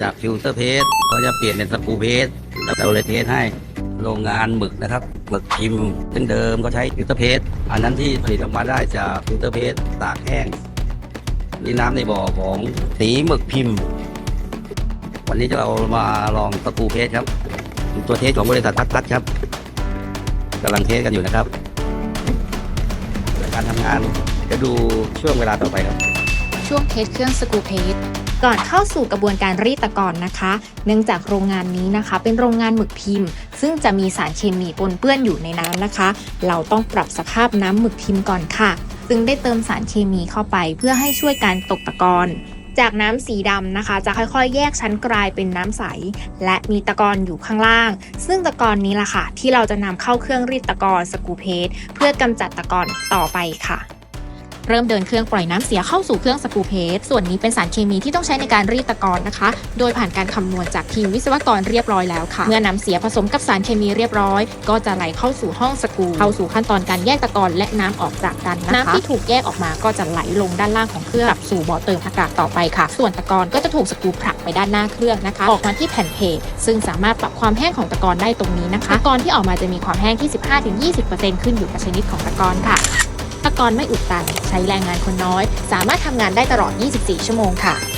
จากฟิลเตอร์เพสก็จะเปลี่ยนเป็นสกูเพสแล้วเราเลยเทสให้โรงงานหมึกนะครับหมึกพิมพ์ซึ่งเดิมก็ใช้ฟิลเตอร์เพสอันนั้นที่ผลิตออกมาได้จากฟิลเตอร์เพสตากแห้งนี่น้ำในบ่อของสีหมึกพิมพ์ วันนี้จะเรามาลองสกูเพสครับ ตัวเทสของบริษัททัดทัดครับกำลังเทสกันอยู่นะครับ การทำงานจะดูช่วงเวลาต่อไปครับ ช่วงเทสเครื่องสกูเพสก่อนเข้าสู่กระบวนการรีดตะกอนนะคะ เนื่องจากโรงงานนี้นะคะ เป็นโรงงานหมึกพิมพ์ ซึ่งจะมีสารเคมีปนเปื้อนอยู่ในน้ำนะคะ เราต้องปรับสภาพน้ำหมึกพิมพ์ก่อนค่ะจึงได้เติมสารเคมีเข้าไปเพื่อให้ช่วยการตกตะกอนจากน้ำสีดำนะคะ จะค่อยๆ แยกชั้นกลายเป็นน้ำใส และมีตะกอนอยู่ข้างล่าง ซึ่งตะกอนนี้ล่ะค่ะ ที่เราจะนำเข้าเครื่องรีดตะกอนสกูเพสเพื่อกำจัดตะกอนต่อไปค่ะ เริ่มเดินเครื่องปล่อยน้ำเสียเข้าสู่เครื่องสกูเพสส่วนนี้เป็นสารเคมีที่ต้องใช้ในการรีดตะกอนนะคะ โดยผ่านการคำนวณจากทีมวิศวกรเรียบร้อยแล้วค่ะ เมื่อน้ำเสียผสมกับสารเคมีเรียบร้อย ก็จะไหลเข้าสู่ห้องสกูเข้าสู่ขั้นตอนการแยกตะกอนและน้ำออกจากกันนะคะน้ำที่ถูกแยกออกมาก็จะไหลลงด้านล่างของเครื่องกลับสู่บ่อเติมอากาศต่อไปค่ะ ส่วนตะกอนก็จะถูกสกูผลักไปด้านหน้าเครื่องนะคะ ออกมาที่แผ่นเพจซึ่งสามารถปรับความแห้งของตะกอนได้ตรงนี้นะคะตะกอนที่ออกมาจะมีความแห้งที่ 15-20%ขึ้นอยู่กับชนิดของตะกอนค่ะ ตะกอนไม่อุดตัน ใช้แรงงานคนน้อย สามารถทำงานได้ตลอด 24 ชั่วโมงค่ะ